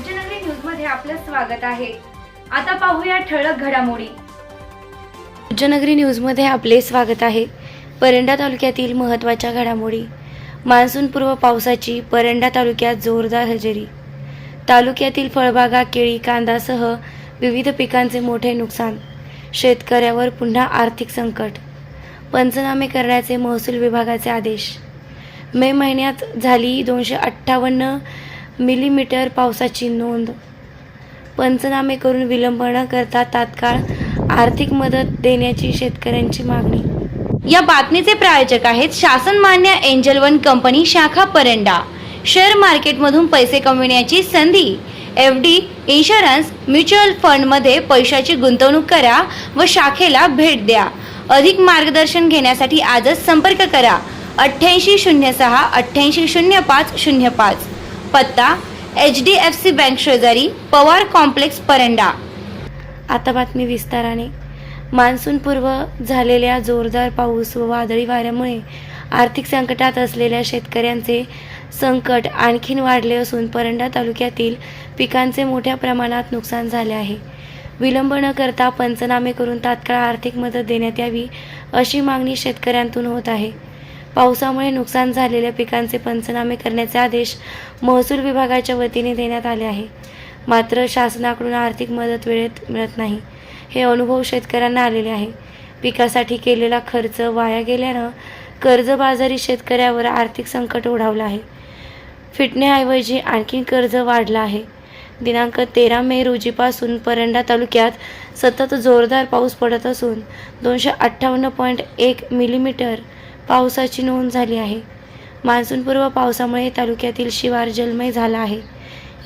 पूज्यनगरी न्यूजमध्ये आपलं स्वागत आहे. आता पाहूया ठळक घडामोडी. पूज्यनगरी न्यूजमध्ये आपले स्वागत आहे. परंडा तालुक्यातील महत्त्वाच्या घडामोडी. मान्सूनपूर्व पावसाची परंडा तालुक्यात जोरदार हजेरी. तालुक्यातील फळबागा केळी कांदासह विविध पिकांचे मोठे नुकसान. शेतकऱ्यावर पुन्हा आर्थिक संकट. पंचनामे करण्याचे महसूल विभागाचे आदेश. मे महिन्यात झाली दोनशे अठ्ठावन्न मिलीमीटर पावसाची नोंद. पंचनामे करून विलंब न करता तात्काळ आर्थिक मदत देण्याची शेतकऱ्यांची मागणी. या बातमीचे प्रायोजक आहेत शासन मान्य एंजल वन कंपनी शाखा परंडा. शेअर मार्केटमधून पैसे कमविण्याची संधी. एफ डी इन्शुरन्स म्युच्युअल फंडमध्ये पैशाची गुंतवणूक करा व शाखेला भेट द्या. अधिक मार्गदर्शन घेण्यासाठी आजच संपर्क करा. अठ्ठ्याऐंशी शून्य सहा अठ्ठ्याऐंशी शून्य पाच शून्य पाच. पत्ता H D F C bank शेजारी पवार कॉम्प्लेक्स परंडा. आता बातमी विस्ताराने. मान्सूनपूर्व झालेल्या जोरदार पाऊस व वादळी वाऱ्यामुळे आर्थिक संकटात असलेल्या शेतकऱ्यांचे संकट आणखीन वाढले असून परंडा तालुक्यातील पिकांचे मोठ्या प्रमाणात नुकसान झाले आहे. विलंब न करता पंचनामे करून तात्काळ आर्थिक मदत देण्यात यावी अशी मागणी शेतकऱ्यांतून होत आहे. पावसामुळे नुकसान झालेल्या पिकांचे पंचनामे करण्याचे आदेश महसूल विभागाच्या वतीने देण्यात आले आहे. मात्र शासनाकडून आर्थिक मदत वेळेत मिळत नाही. हे अनुभव शेतकऱ्यांना आलेले आहे. पिकासाठी केलेला खर्च वाया गेल्यानं कर्जबाजारी शेतकऱ्यावर आर्थिक संकट ओढावलं आहे. फिटण्याऐवजी आणखी कर्ज वाढलं आहे. दिनांक तेरा मे रोजीपासून परंडा तालुक्यात सतत जोरदार पाऊस पडत असून दोनशे अठ्ठावन्न पॉईंट एक मिलीमीटर पावसाची नोंद झाली आहे. मान्सूनपूर्व पावसामुळे तालुक्यातील शिवार जलमय झाला आहे.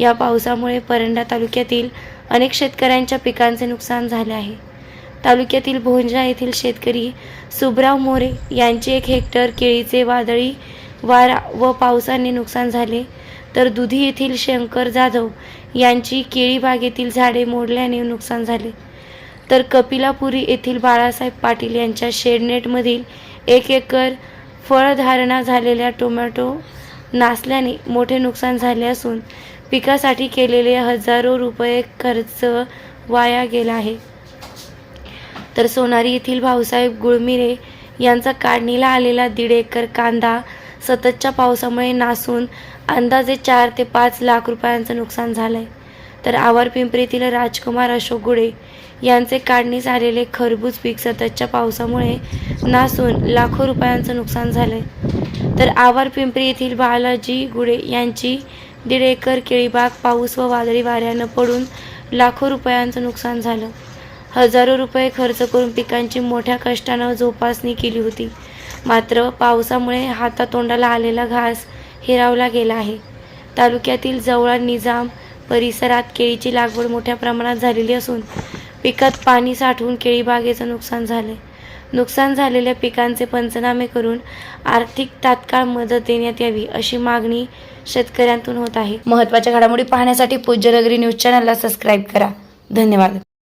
या पावसामुळे परंडा तालुक्यातील अनेक शेतकऱ्यांच्या पिकांचे नुकसान झाले आहे. तालुक्यातील भोंजा येथील शेतकरी सुबराव मोरे यांचे एक हेक्टर केळीचे वादळी वारा व पावसाने नुकसान झाले. तर दुधी येथील शंकर जाधव यांची केळी बागेतील झाडे मोडल्याने नुकसान झाले. तर कपिलापुरी येथील बाळासाहेब पाटील यांच्या शेडनेटमधील एक एकर फळधारणा झालेल्या टोमॅटो नासल्याने मोठे नुकसान झाले असून पिकासाठी केलेले हजारो रुपये खर्च वाया गेला आहे. तर सोनारी येथील भाऊसाहेब गुळमिरे यांचा काढणीला आलेला दीड एकर कांदा सततच्या पावसामुळे नासून अंदाजे चार ते पाच लाख रुपयांचं नुकसान झालं आहे तर आवार पिंपरीतील राजकुमार अशोक गुडे यांचे काढणीस आलेले खरबूज पीक सततच्या पावसामुळे नासून लाखो रुपयांचं नुकसान झालं आहे तर आवार पिंपरी येथील बालाजी गुडे यांची दीड एकर केळीबाग पाऊस व वादळी वाऱ्यानं पडून लाखो रुपयांचं नुकसान झालं. हजारो रुपये खर्च करून पिकांची मोठ्या कष्टानं जोपासणी केली होती. मात्र पावसामुळे हातातोंडाला आलेला घास हिरावला गेला आहे. तालुक्यातील जवळा निजाम परिसरात केळीची लागवड मोठ्या प्रमाणात झालेली असून पिकात पाणी साठवून केळी बागेचं नुकसान झाले नुकसान झालेल्या पिकांचे पंचनामे करून आर्थिक तात्काळ मदत देण्यात यावी अशी मागणी शेतकऱ्यांतून होत आहे. महत्त्वाच्या घडामोडी पाहण्यासाठी पूज्यनगरी न्यूज चॅनलला सबस्क्राईब करा. धन्यवाद.